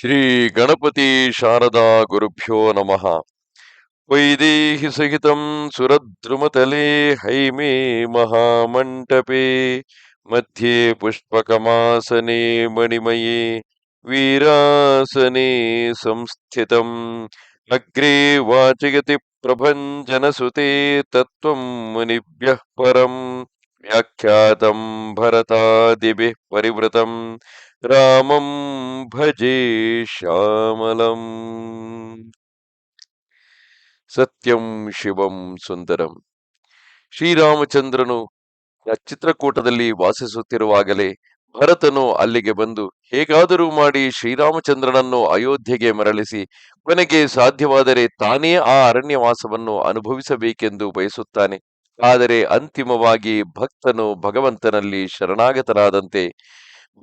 ಶ್ರೀ ಗಣಪತಿ ಶಾರದಾ ಗುರುಭ್ಯೋ ನಮಃ. ವೈದೇಹಿ ಸಹಿತಂ ಸುರದ್ರುಮತಲೆ ಹೈಮೇ ಮಹಾಮಂಟಪೆ. ಮಧ್ಯೆ ಪುಷ್ಪಕಮಾಸನೆ ಮಣಿಮಯೇ. ವೀರಾಸನೆ ಸಂಸ್ಥಿತಂ. ಅಗ್ರೆ ವಾಚಯತಿ ಪ್ರಭಂಜನಸುತೆ ತತ್ವಂ ಮುನಿಭ್ಯಃ ಪರಂ. ವ್ಯಾಖ್ಯಾತಂ ಭರತಾದಿಭಿಃ ಪರಿವೃತಂ ರಾಮಂ ಭಜೆ ಶ್ಯಾಮಲಂ ಸತ್ಯಂ ಶಿವಂ ಸುಂದರಂ ಶ್ರೀರಾಮಚಂದ್ರನು ಚಿತ್ರಕೂಟದಲ್ಲಿ ವಾಸಿಸುತ್ತಿರುವಾಗಲೇ ಭರತನು ಅಲ್ಲಿಗೆ ಬಂದು, ಹೇಗಾದರೂ ಮಾಡಿ ಶ್ರೀರಾಮಚಂದ್ರನನ್ನು ಅಯೋಧ್ಯೆಗೆ ಮರಳಿಸಿ, ಕೊನೆಗೆ ಸಾಧ್ಯವಾದರೆ ತಾನೇ ಆ ಅರಣ್ಯವಾಸವನ್ನು ಅನುಭವಿಸಬೇಕೆಂದು ಬಯಸುತ್ತಾನೆ. ಆದರೆ ಅಂತಿಮವಾಗಿ ಭಕ್ತನು ಭಗವಂತನಲ್ಲಿ ಶರಣಾಗತನಾದಂತೆ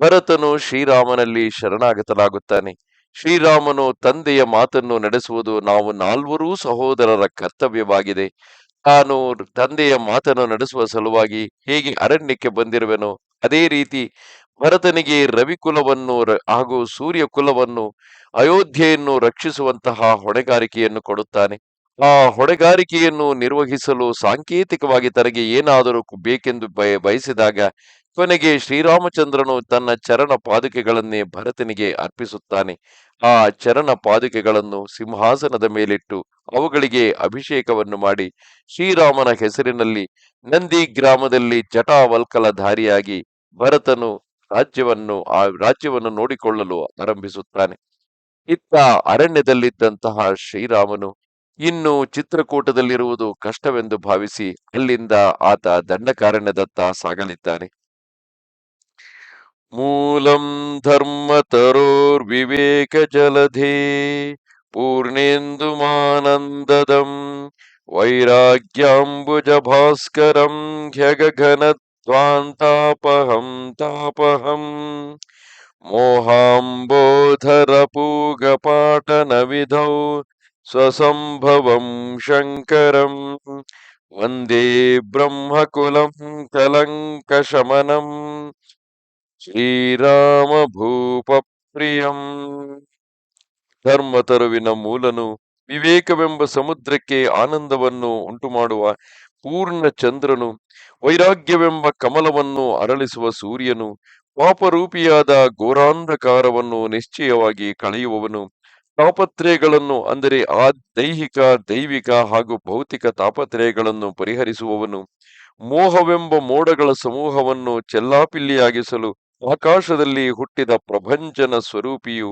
ಭರತನು ಶ್ರೀರಾಮನಲ್ಲಿ ಶರಣಾಗತನಾಗುತ್ತಾನೆ. ಶ್ರೀರಾಮನು ತಂದೆಯ ಮಾತನ್ನು ನಡೆಸುವುದು ನಾವು ನಾಲ್ವರೂ ಸಹೋದರರ ಕರ್ತವ್ಯವಾಗಿದೆ. ತಾನು ತಂದೆಯ ಮಾತನ್ನು ನಡೆಸುವ ಸಲುವಾಗಿ ಹೇಗೆ ಅರಣ್ಯಕ್ಕೆ ಬಂದಿರುವೆನೋ ಅದೇ ರೀತಿ ಭರತನಿಗೆ ರವಿಕುಲವನ್ನು ಕುಲವನ್ನು ಹಾಗೂ ಸೂರ್ಯ ಕುಲವನ್ನು ಅಯೋಧ್ಯೆಯನ್ನು ರಕ್ಷಿಸುವಂತಹ ಹೊಣೆಗಾರಿಕೆಯನ್ನು ಕೊಡುತ್ತಾನೆ. ಆ ಹೊಣೆಗಾರಿಕೆಯನ್ನು ನಿರ್ವಹಿಸಲು ಸಾಂಕೇತಿಕವಾಗಿ ತನಗೆ ಏನಾದರೂ ಬೇಕೆಂದು ಬಯ ಬಯಸಿದಾಗ ಕೊನೆಗೆ ಶ್ರೀರಾಮಚಂದ್ರನು ತನ್ನ ಚರಣ ಪಾದುಕೆಗಳನ್ನೇ ಭರತನಿಗೆ ಅರ್ಪಿಸುತ್ತಾನೆ. ಆ ಚರಣ ಪಾದುಕೆಗಳನ್ನು ಸಿಂಹಾಸನದ ಮೇಲಿಟ್ಟು ಅವುಗಳಿಗೆ ಅಭಿಷೇಕವನ್ನು ಮಾಡಿ ಶ್ರೀರಾಮನ ಹೆಸರಿನಲ್ಲಿ ನಂದಿ ಗ್ರಾಮದಲ್ಲಿ ಜಟಾವಲ್ಕಲಧಾರಿಯಾಗಿ ಭರತನು ರಾಜ್ಯವನ್ನು, ಆ ರಾಜ್ಯವನ್ನು ನೋಡಿಕೊಳ್ಳಲು ಆರಂಭಿಸುತ್ತಾನೆ. ಇತ್ತ ಅರಣ್ಯದಲ್ಲಿದ್ದಂತಹ ಶ್ರೀರಾಮನು ಇನ್ನು ಚಿತ್ರಕೂಟದಲ್ಲಿರುವುದು ಕಷ್ಟವೆಂದು ಭಾವಿಸಿ ಅಲ್ಲಿಂದ ಆತ ದಂಡಕಾರಣ್ಯದತ್ತ ಸಾಗಲಿದ್ದಾನೆ. ಮೂಲಂ ಧರ್ಮತರೋರ್ವಿವೇಕ ಜಲಧೇ ಪೂರ್ಣೇಂದುಮಾನಂದದಂ ವೈರಾಗ್ಯಾಂಬುಜ ಭಾಸ್ಕರಂ ಘ್ಯಗಘನಧ್ವಾಂತಾಪಹಂ ತಾಪಹಂ ಮೋಹಾಂಬೋಧರ ಸ್ವಸಂಭವಂ ಶಂಕರಂ ವಂದೇ ಬ್ರಹ್ಮಕುಲಂ ಕಲಂಕಶಮನಂ ಶ್ರೀರಾಮ ಭೂಪ ಪ್ರಿಯಂ ಧರ್ಮತರುವಿನ ಮೂಲನು ವಿವೇಕವೆಂಬ ಸಮುದ್ರಕ್ಕೆ ಆನಂದವನ್ನು ಉಂಟುಮಾಡುವ ಪೂರ್ಣ ಚಂದ್ರನು, ವೈರಾಗ್ಯವೆಂಬ ಕಮಲವನ್ನು ಅರಳಿಸುವ ಸೂರ್ಯನು, ಪಾಪರೂಪಿಯಾದ ಘೋರಾಂಧಕಾರವನ್ನು ನಿಶ್ಚಯವಾಗಿ ಕಳೆಯುವವನು ತಾಪತ್ರಯಗಳನ್ನು, ಅಂದರೆ ಆ ದೈಹಿಕ, ದೈವಿಕ ಹಾಗೂ ಭೌತಿಕ ತಾಪತ್ರಯಗಳನ್ನು ಪರಿಹರಿಸುವವನು, ಮೋಹವೆಂಬ ಮೋಡಗಳ ಸಮೂಹವನ್ನು ಚೆಲ್ಲಾಪಿಲ್ಲಿಯಾಗಿಸಲು ಆಕಾಶದಲ್ಲಿ ಹುಟ್ಟಿದ ಪ್ರಭಂಜನ ಸ್ವರೂಪಿಯು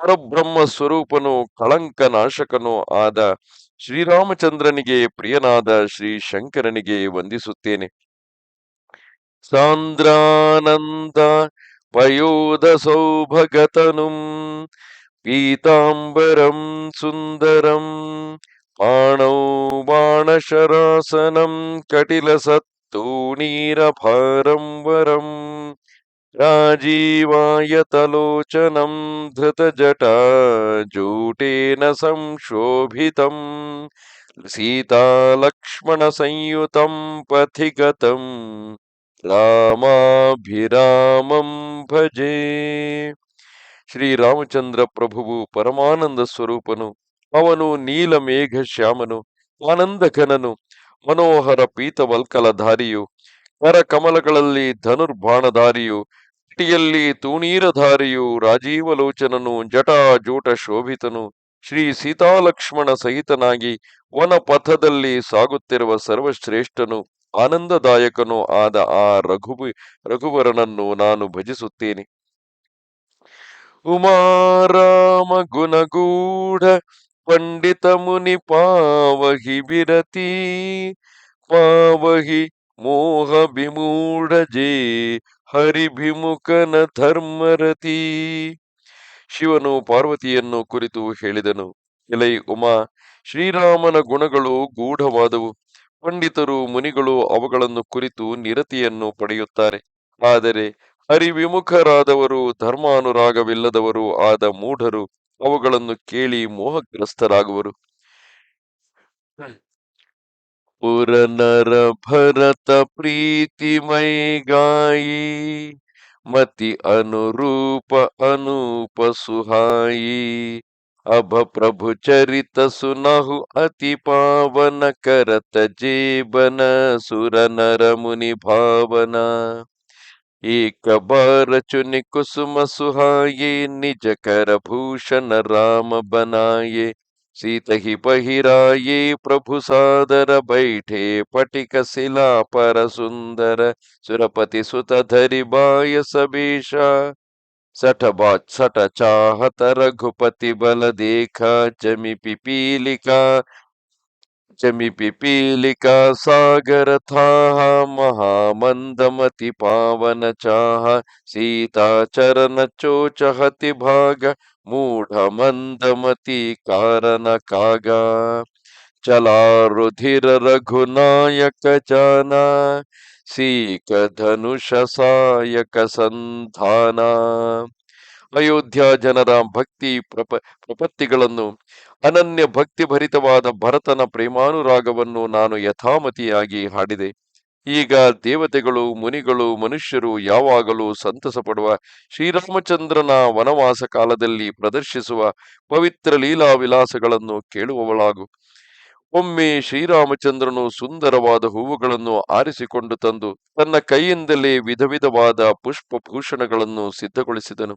ಪರಬ್ರಹ್ಮ ಸ್ವರೂಪನು ಕಳಂಕ ನಾಶಕನೂ ಆದ ಶ್ರೀರಾಮಚಂದ್ರನಿಗೆ ಪ್ರಿಯನಾದ ಶ್ರೀ ಶಂಕರನಿಗೆ ವಂದಿಸುತ್ತೇನೆ. ಸಾಂದ್ರಾನಂದ ಪಯೋದ ಸೌಭಗತನುಂ पीताम्बरं सुन्दरम् पाणौ बाणशरासनं कटिलसत्तु वरम् राजीवायतलोचनम् धृतजटाजूटेन संशोभितम् सीतालक्ष्मणसंयुतं पथि गतं रामाभिरामं भजे। ಶ್ರೀರಾಮಚಂದ್ರ ಪ್ರಭುವು ಪರಮಾನಂದ ಸ್ವರೂಪನು, ಅವನು ನೀಲಮೇಘ ಶ್ಯಾಮನು, ಆನಂದಘನನು, ಮನೋಹರ ಪೀತವಲ್ಕಲಧಾರಿಯು, ಕರಕಮಲಗಳಲ್ಲಿ ಧನುರ್ಬಾಣಧಾರಿಯು ಕಿಟಿಯಲ್ಲಿ ತೂಣೀರಧಾರಿಯು ರಾಜೀವಲೋಚನನು, ಜಟಾಜೂಟ ಶೋಭಿತನು, ಶ್ರೀ ಸೀತಾಲಕ್ಷ್ಮಣ ಸಹಿತನಾಗಿ ವನ ಪಥದಲ್ಲಿ ಸಾಗುತ್ತಿರುವ ಸರ್ವಶ್ರೇಷ್ಠನು, ಆನಂದದಾಯಕನೂ ಆದ ಆ ರಘುಬಿ, ರಘುವರನನ್ನು ನಾನು ಭಜಿಸುತ್ತೇನೆ. ಉಮಾರಾಮ ಗುಣಗೂಢ ಪಂಡಿತ ಮುನಿ ಪಾವಹಿ ಬಿರತಿ ಪಾವಹಿ ಮೋಹ ಬಿಮೂಢ ಜೇ ಹರಿಭಿಮುಖನ ಧರ್ಮರತಿ. ಶಿವನು ಪಾರ್ವತಿಯನ್ನು ಕುರಿತು ಹೇಳಿದನು, ಎಲೈ ಉಮಾ, ಶ್ರೀರಾಮನ ಗುಣಗಳು ಗೂಢವಾದವು. ಪಂಡಿತರು ಮುನಿಗಳು ಅವುಗಳನ್ನು ಕುರಿತು ನಿರತಿಯನ್ನು ಪಡೆಯುತ್ತಾರೆ. ಆದರೆ ಹರಿವಿಮುಖರಾದವರು ಧರ್ಮಾನುರಾಗವಿಲ್ಲದವರು ಆದ ಮೂಢರು ಅವುಗಳನ್ನು ಕೇಳಿ ಮೋಹಗ್ರಸ್ತರಾಗುವರು. ಪುರನರ ಭರತ ಪ್ರೀತಿಮೈ ಗಾಯಿ ಮತಿ ಅನುರೂಪ ಅನೂಪ ಸುಹಾಯಿ. ಅಭ ಪ್ರಭು ಚರಿತ ಸುನಹು ಅತಿ ಪಾವನ, ಕರತ ಜೀವನ ಸುರ ನರ ಮುನಿ ಭಾವನ. एकबारचुनि कुसुम सुहाये निज कर भूषण राम बनाये सीत ही प्रभु सादर बैठे पटिक शिला पर सुंदर सुरपति सुत धरि बाय सबीशा सठ बाच सठ चाहत रघुपति बल देखा जमी पिपीलिका पश्चिमी पिपीलिका सागर था महामंदमति पावन चाह, सीता चरण चोचहति भाग मूढ़ मंदमति कारण कागा। चला रुधिर रघुनायक जाना, सीक धनुष सायक संधाना। ಅಯೋಧ್ಯ ಜನರ ಭಕ್ತಿ ಪ್ರಪ, ಪ್ರಪತ್ತಿಗಳನ್ನು, ಅನನ್ಯ ಭಕ್ತಿಭರಿತವಾದ ಭರತನ ಪ್ರೇಮಾನುರಾಗವನ್ನು ನಾನು ಯಥಾಮತಿಯಾಗಿ ಹಾಡಿದೆ. ಈಗ ದೇವತೆಗಳು, ಮುನಿಗಳು, ಮನುಷ್ಯರು ಯಾವಾಗಲೂ ಸಂತಸ ಪಡುವ ಶ್ರೀರಾಮಚಂದ್ರನ ವನವಾಸ ಕಾಲದಲ್ಲಿ ಪ್ರದರ್ಶಿಸುವ ಪವಿತ್ರ ಲೀಲಾ ವಿಲಾಸಗಳನ್ನು ಕೇಳುವವಳಾಗು. ಒಮ್ಮೆ ಶ್ರೀರಾಮಚಂದ್ರನು ಸುಂದರವಾದ ಹೂವುಗಳನ್ನು ಆರಿಸಿಕೊಂಡು ತಂದು ತನ್ನ ಕೈಯಿಂದಲೇ ವಿಧ ವಿಧವಾದ ಪುಷ್ಪ ಭೂಷಣಗಳನ್ನು ಸಿದ್ಧಗೊಳಿಸಿದನು.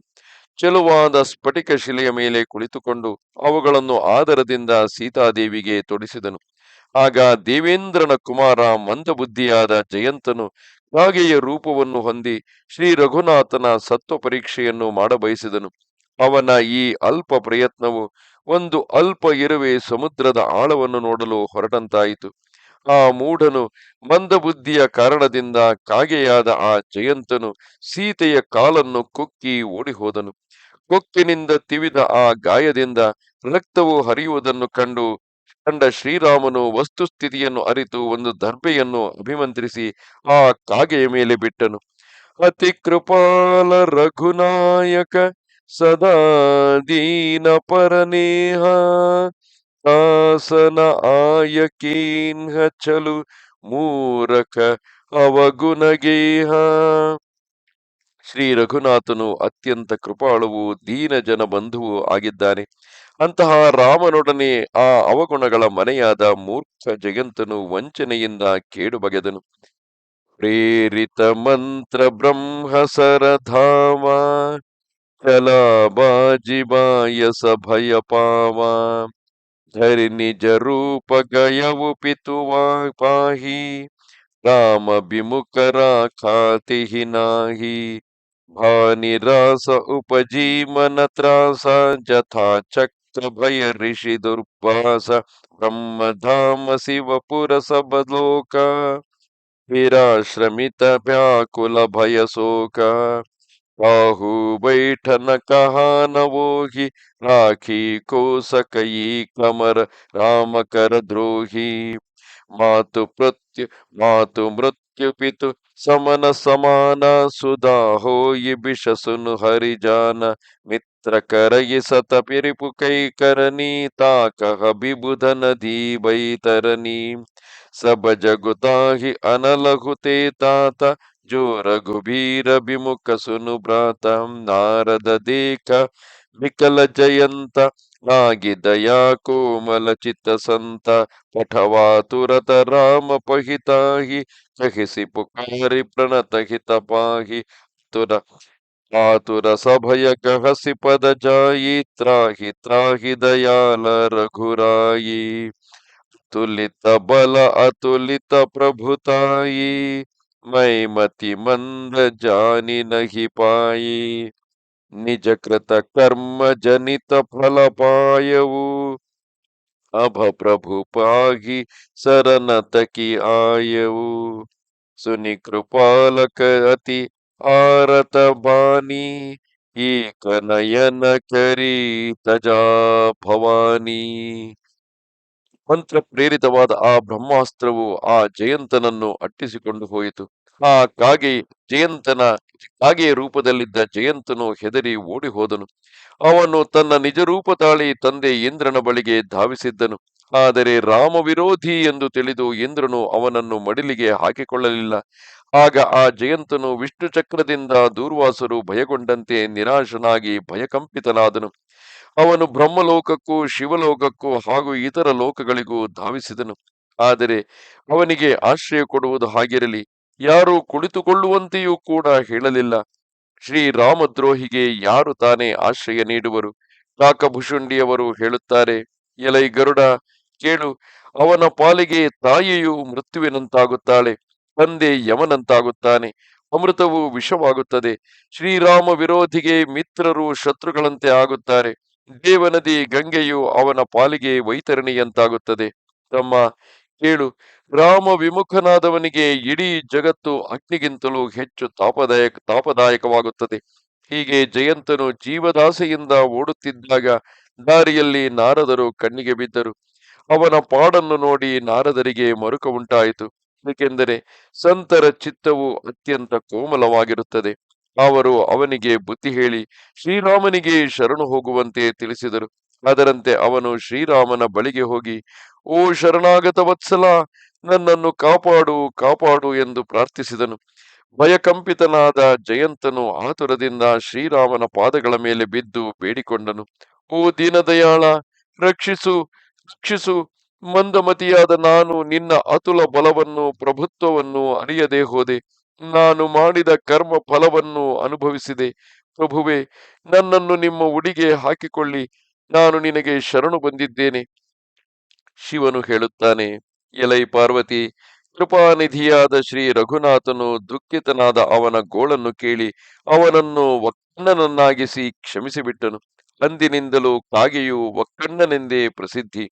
ಚೆಲುವಾದ ಸ್ಫಟಿಕ ಶಿಲೆಯ ಮೇಲೆ ಕುಳಿತುಕೊಂಡು ಅವುಗಳನ್ನು ಆದರದಿಂದ ಸೀತಾದೇವಿಗೆ ತೊಡಿಸಿದನು. ಆಗ ದೇವೇಂದ್ರನ ಕುಮಾರ ಮಂದಬುದ್ಧಿಯಾದ ಜಯಂತನು ಕಾಗೆಯ ರೂಪವನ್ನು ಹೊಂದಿ ಶ್ರೀ ರಘುನಾಥನ ಸತ್ವ ಪರೀಕ್ಷೆಯನ್ನು ಮಾಡಬಯಸಿದನು. ಅವನ ಈ ಅಲ್ಪ ಪ್ರಯತ್ನವು ಒಂದು ಅಲ್ಪ ಇರುವೆ ಸಮುದ್ರದ ಆಳವನ್ನು ನೋಡಲು ಹೊರಟಂತಾಯಿತು. ಆ ಮೂಢನು ಮಂದಬುದ್ಧಿಯ ಕಾರಣದಿಂದ ಕಾಗೆಯಾದ ಆ ಜಯಂತನು ಸೀತೆಯ ಕಾಲನ್ನು ಕುಕ್ಕಿ ಓಡಿಹೋದನು. ಕೊಕ್ಕಿನಿಂದ ತಿವಿದ ಆ ಗಾಯದಿಂದ ರಕ್ತವು ಹರಿಯುವುದನ್ನು ಕಂಡು ಕಂಡ ಶ್ರೀರಾಮನು ವಸ್ತುಸ್ಥಿತಿಯನ್ನು ಅರಿತು ಒಂದು ದರ್ಬೆಯನ್ನು ಅಭಿಮಂತ್ರಿಸಿ ಆ ಕಾಗೆಯ ಮೇಲೆ ಬಿಟ್ಟನು. ಅತಿ ಕೃಪಾಲ ರಘುನಾಯಕ ಸದಾ ದೀನ ಪರನೇಹ ದಾಸನ ಆಯಕೀನ್ಹ ಚಲು ಮೂರಕ ಅವಗುಣಗೇಹ. ಶ್ರೀ ರಘುನಾಥನು ಅತ್ಯಂತ ಕೃಪಾಳುವು ದೀನ ಜನ ಬಂಧುವು ಆಗಿದ್ದಾನೆ. ಅಂತಹ ರಾಮನೊಡನೆ ಆ ಅವಗುಣಗಳ ಮನೆಯಾದ ಮೂರ್ಖ ಜಗಂತನು ವಂಚನೆಯಿಂದ ಕೇಡು ಬಗೆದನು ಪ್ರೇರಿತ ಮಂತ್ರ ಬ್ರಹ್ಮ ಸರಧಾಮ ಬಾಜಿಬಾಯಸ ಭಯ ಪಾವ धरि निज रूप गय पितु पाही राम विमुख राखाति ही नाही। भानि रास उपजीवन त्रास, जथा चक्र भय ऋषि दुर्वास, ब्रह्म धाम शिव पुर सब लोका। विराश्रमित व्याकुल भय शोका। ಬಾಹು बैठन कहा न वोही राखी को सकई कमर राम कर द्रोही मातु प्रत्यु मातु मृत्यु पितु समन समान सुधा हो ये बिष सुन हरि जान मित्र करई सत पिरिपु कई करनी ता कह विबुध नदी बैतरनी सब जगुताहि अनलघुते तात ಜೋ ರಘುಬೀರ ಬಿಮುಖ ಸುನು सुनुभ्राತ ನಾರದ ದೀಕ ವಿಕಲ ಜಯಂತ ಆಗಿದಯಾ ಕೋಮಲ ಚಿತ್ತ ಸಂತ ಪಠವಾತುರತ ರಾಮ ಪಹಿತಾಹಿ ಸಹಿಸಿ ಪುಕಾರಿ ಪ್ರಣತ ಹಿತ ಪಾಹಿ ತುರ ಆತುರ ಸಭಯ ಕಹಸಿ ಪದ ಜಾಯಿ ತ್ರಾಹಿ ತ್ರಾಹಿ ದಯಾಲ ರಘುರಾಯಿ ತುಲಿತ ಬಲ ಅತುಲಿತ ಪ್ರಭುತಾಯಿ ಮೈ ಮತಿ ಮಂದ ಜಾನಿ ನಹಿ ಪಾಯಿ ನಿಜಕೃತ ಕರ್ಮ ಜನಿತ ಫಲಪಾಯವು ಅಭ ಪ್ರಭು ಪಾಗಿ ಸರನತಕಿ ಆಯವು. ಸುನಿ ಕೃಪಾಲಕ ಅತಿ ಆರತ ಬಾನಿ ಏಕ ನಯನ ಕರಿ ತಜಾ ಭವಾನಿ ಮಂತ್ರ ಪ್ರೇರಿತವಾದ ಆ ಬ್ರಹ್ಮಾಸ್ತ್ರವು ಆ ಜಯಂತನನ್ನು ಅಟ್ಟಿಸಿಕೊಂಡು ಹೋಯಿತು. ಆ ಕಾಗೆ ಜಯಂತನ ಕಾಗೆಯ ರೂಪದಲ್ಲಿದ್ದ ಜಯಂತನು ಹೆದರಿ ಓಡಿ ಹೋದನು ಅವನು ತನ್ನ ನಿಜ ರೂಪ ತಾಳಿ ತಂದೆ ಇಂದ್ರನ ಬಳಿಗೆ ಧಾವಿಸಿದ್ದನು. ಆದರೆ ರಾಮ ವಿರೋಧಿ ಎಂದು ತಿಳಿದು ಇಂದ್ರನು ಅವನನ್ನು ಮಡಿಲಿಗೆ ಹಾಕಿಕೊಳ್ಳಲಿಲ್ಲ. ಆಗ ಆ ಜಯಂತನು ವಿಷ್ಣು ಚಕ್ರದಿಂದ ದೂರ್ವಾಸರು ಭಯಗೊಂಡಂತೆ ನಿರಾಶನಾಗಿ ಭಯಕಂಪಿತನಾದನು. ಅವನು ಬ್ರಹ್ಮಲೋಕಕ್ಕೂ ಶಿವಲೋಕಕ್ಕೂ ಹಾಗೂ ಇತರ ಲೋಕಗಳಿಗೂ ಧಾವಿಸಿದನು. ಆದರೆ ಅವನಿಗೆ ಆಶ್ರಯ ಕೊಡುವುದು ಹಾಗಿರಲಿ. ಯಾರು ಕುಳಿತುಕೊಳ್ಳುವಂತೆಯೂ ಕೂಡ ಹೇಳಲಿಲ್ಲ. ಶ್ರೀರಾಮದ್ರೋಹಿಗೆ ಯಾರು ತಾನೇ ಆಶ್ರಯ ನೀಡುವರು? ಕಾಕಭುಷುಂಡಿಯವರು ಹೇಳುತ್ತಾರೆ, ಎಲೈ ಗರುಡ, ಕೇಳು, ಅವನ ಪಾಲಿಗೆ ತಾಯಿಯು ಮೃತ್ಯುವಿನಂತಾಗುತ್ತಾಳೆ, ತಂದೆ ಯಮನಂತಾಗುತ್ತಾನೆ, ಅಮೃತವು ವಿಷವಾಗುತ್ತದೆ, ಶ್ರೀರಾಮ ವಿರೋಧಿಗೆ ಮಿತ್ರರು ಶತ್ರುಗಳಂತೆ ಆಗುತ್ತಾರೆ, ದೇವನದಿ ಗಂಗೆಯು ಅವನ ಪಾಲಿಗೆ ವೈತರಣಿಯಂತಾಗುತ್ತದೆ, ತಮ್ಮ, ಕೇಳು ರಾಮ ವಿಮುಖನಾದವನಿಗೆ ಇಡೀ ಜಗತ್ತು ಅಗ್ನಿಗಿಂತಲೂ ಹೆಚ್ಚು ತಾಪದಾಯಕ, ತಾಪದಾಯಕವಾಗುತ್ತದೆ. ಹೀಗೆ ಜಯಂತನು ಜೀವದಾಸೆಯಿಂದ ಓಡುತ್ತಿದ್ದಾಗ ದಾರಿಯಲ್ಲಿ ನಾರದರು ಕಣ್ಣಿಗೆ ಬಿದ್ದರು. ಅವನ ಪಾಡನ್ನು ನೋಡಿ ನಾರದರಿಗೆ ಮರುಕ ಉಂಟಾಯಿತು. ಏಕೆಂದರೆ ಸಂತರ ಚಿತ್ತವು ಅತ್ಯಂತ ಕೋಮಲವಾಗಿರುತ್ತದೆ. ಅವರು ಅವನಿಗೆ ಬುದ್ಧಿ ಹೇಳಿ ಶ್ರೀರಾಮನಿಗೆ ಶರಣು ಹೋಗುವಂತೆ ತಿಳಿಸಿದರು. ಅದರಂತೆ ಅವನು ಶ್ರೀರಾಮನ ಬಳಿಗೆ ಹೋಗಿ ಓ ಶರಣಾಗತ ವತ್ಸಲ, ನನ್ನನ್ನು ಕಾಪಾಡು ಕಾಪಾಡು ಎಂದು ಪ್ರಾರ್ಥಿಸಿದನು. ಭಯಕಂಪಿತನಾದ ಜಯಂತನು ಆತುರದಿಂದ ಶ್ರೀರಾಮನ ಪಾದಗಳ ಮೇಲೆ ಬಿದ್ದು ಬೇಡಿಕೊಂಡನು. ಓ ದೀನದಯಾಳ, ರಕ್ಷಿಸು ರಕ್ಷಿಸು. ಮಂದಮತಿಯಾದ ನಾನು ನಿನ್ನ ಅತುಲ ಬಲವನ್ನು, ಪ್ರಭುತ್ವವನ್ನು ಅರಿಯದೆ ಹೋದೆ. ನಾನು ಮಾಡಿದ ಕರ್ಮ ಫಲವನ್ನು ಅನುಭವಿಸಿದೆ. ಪ್ರಭುವೆ, ನನ್ನನ್ನು ನಿಮ್ಮ ಉಡಿಗೆ ಹಾಕಿಕೊಳ್ಳಿ. ನಾನು ನಿನಗೆ ಶರಣು ಬಂದಿದ್ದೇನೆ. ಶಿವನು ಹೇಳುತ್ತಾನೆ, ಎಲೈ ಪಾರ್ವತಿ, ಕೃಪಾನಿಧಿಯಾದ ಶ್ರೀ ರಘುನಾಥನು ದುಃಖಿತನಾದ ಅವನ ಗೋಳನ್ನು ಕೇಳಿ ಅವನನ್ನು ಒಕ್ಕಣ್ಣನನ್ನಾಗಿಸಿ ಕ್ಷಮಿಸಿಬಿಟ್ಟನು. ಅಂದಿನಿಂದಲೂ ಕಾಗೆಯು ಒಕ್ಕಣ್ಣನೆಂದೇ ಪ್ರಸಿದ್ಧಿ.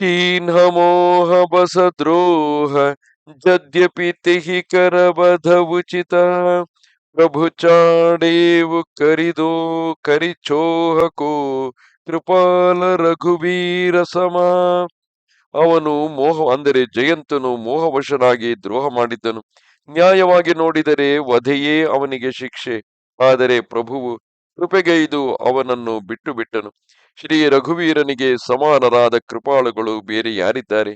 ಹೀನ್ಹಮೋಹ ಬಸದ್ರೋಹ, ಜದ್ಯಪಿ ತಿಹಿ ಕರಬಧ ಉಚಿತ, ಪ್ರಭು ಚಾಡೇವು ಕರಿದೋ ಕರಿಚೋಹಕೋ ಕೃಪಾಲ ರಘುವೀರ ಸಮ. ಅವನು ಮೋಹ, ಅಂದರೆ ಜಯಂತನು ಮೋಹವಶನಾಗಿ ದ್ರೋಹ ಮಾಡಿದ್ದನು. ನ್ಯಾಯವಾಗಿ ನೋಡಿದರೆ ವಧೆಯೇ ಅವನಿಗೆ ಶಿಕ್ಷೆ. ಆದರೆ ಪ್ರಭುವು ಕೃಪೆಗೈದು ಅವನನ್ನು ಬಿಟ್ಟು ಬಿಟ್ಟನು ಶ್ರೀ ರಘುವೀರನಿಗೆ ಸಮಾನರಾದ ಕೃಪಾಳುಗಳು ಬೇರೆ ಯಾರಿದ್ದಾರೆ?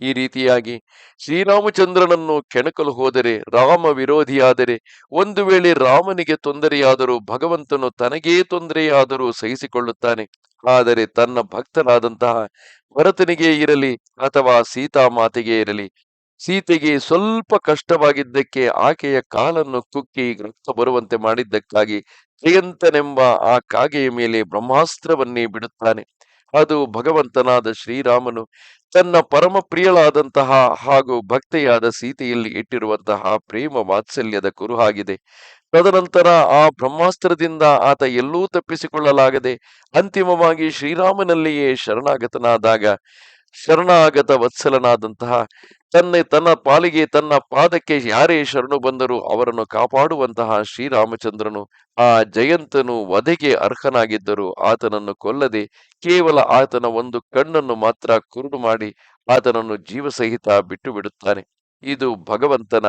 ಈ ರೀತಿಯಾಗಿ ಶ್ರೀರಾಮಚಂದ್ರನನ್ನು ಕೆಣಕಲು ಹೋದರೆ, ರಾಮ ವಿರೋಧಿಯಾದರೆ, ಒಂದು ವೇಳೆ ರಾಮನಿಗೆ ತೊಂದರೆಯಾದರೂ ಭಗವಂತನು ತನಗೇ ತೊಂದರೆಯಾದರೂ ಸಹಿಸಿಕೊಳ್ಳುತ್ತಾನೆ. ಆದರೆ ತನ್ನ ಭಕ್ತನಾದಂತಹ ಭರತನಿಗೆ ಇರಲಿ ಅಥವಾ ಸೀತಾಮಾತೆಗೆ ಇರಲಿ, ಸೀತೆಗೆ ಸ್ವಲ್ಪ ಕಷ್ಟವಾಗಿದ್ದಕ್ಕೆ ಆಕೆಯ ಕಾಲನ್ನು ಕುಕ್ಕಿ ರಕ್ತ ಬರುವಂತೆ ಮಾಡಿದ್ದಕ್ಕಾಗಿ ಜಯಂತನೆಂಬ ಆ ಕಾಗೆಯ ಮೇಲೆ ಬ್ರಹ್ಮಾಸ್ತ್ರವನ್ನೇ ಬಿಡುತ್ತಾನೆ. ಅದು ಭಗವಂತನಾದ ಶ್ರೀರಾಮನು ತನ್ನ ಪರಮ ಪ್ರಿಯಳಾದಂತಹ ಹಾಗೂ ಭಕ್ತೆಯಾದ ಸೀತೆಯಲ್ಲಿ ಇಟ್ಟಿರುವಂತಹ ಪ್ರೇಮ ವಾತ್ಸಲ್ಯದ ಕುರುಹಾಗಿದೆ. ತದನಂತರ ಆ ಬ್ರಹ್ಮಾಸ್ತ್ರದಿಂದ ಆತ ಎಲ್ಲೂ ತಪ್ಪಿಸಿಕೊಳ್ಳಲಾಗದೆ ಅಂತಿಮವಾಗಿ ಶ್ರೀರಾಮನಲ್ಲಿಯೇ ಶರಣಾಗತನಾದಾಗ ಶರಣಾಗತ ವತ್ಸಲನಾದಂತಹ ತನ್ನ ತನ್ನ ಪಾಲಿಗೆ ತನ್ನ ಪಾದಕ್ಕೆ ಯಾರೇ ಶರಣು ಬಂದರೂ ಅವರನ್ನು ಕಾಪಾಡುವಂತಹ ಶ್ರೀರಾಮಚಂದ್ರನು ಆ ಜಯಂತನು ವಧೆಗೆ ಅರ್ಹನಾಗಿದ್ದರೂ ಆತನನ್ನು ಕೊಲ್ಲದೆ ಕೇವಲ ಆತನ ಒಂದು ಕಣ್ಣನ್ನು ಮಾತ್ರ ಕುರುಡು ಮಾಡಿ ಆತನನ್ನು ಜೀವಸಹಿತ ಬಿಟ್ಟು ಬಿಡುತ್ತಾನೆ ಇದು ಭಗವಂತನ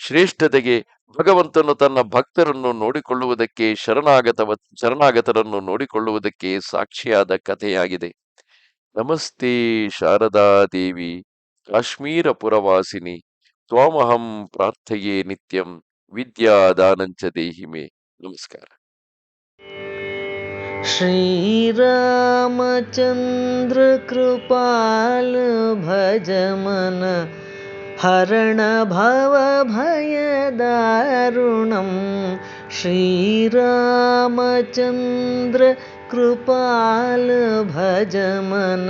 ಶ್ರೇಷ್ಠತೆಗೆ ಭಗವಂತನು ತನ್ನ ಭಕ್ತರನ್ನು ನೋಡಿಕೊಳ್ಳುವುದಕ್ಕೆ ಶರಣಾಗತ ಶರಣಾಗತರನ್ನು ನೋಡಿಕೊಳ್ಳುವುದಕ್ಕೆ ಸಾಕ್ಷಿಯಾದ ಕಥೆಯಾಗಿದೆ. नमस्ते शारदादेवी काश्मीरपुरवासिनि त्वामहं प्रार्थये नित्यं विद्यादानं च देहि मे। नमस्कार। श्रीरामचन्द्रकृपालभजम हरण भवभयदारुणं श्रीरामचन्द्र कृपाल भजमन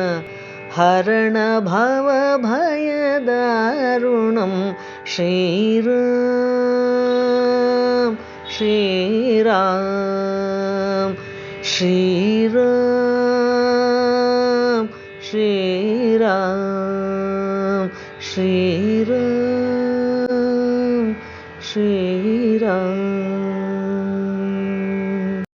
हरणभवभयदरुणं श्रीराम श्रीराम श्रीराम श्रीराम श्रीराम।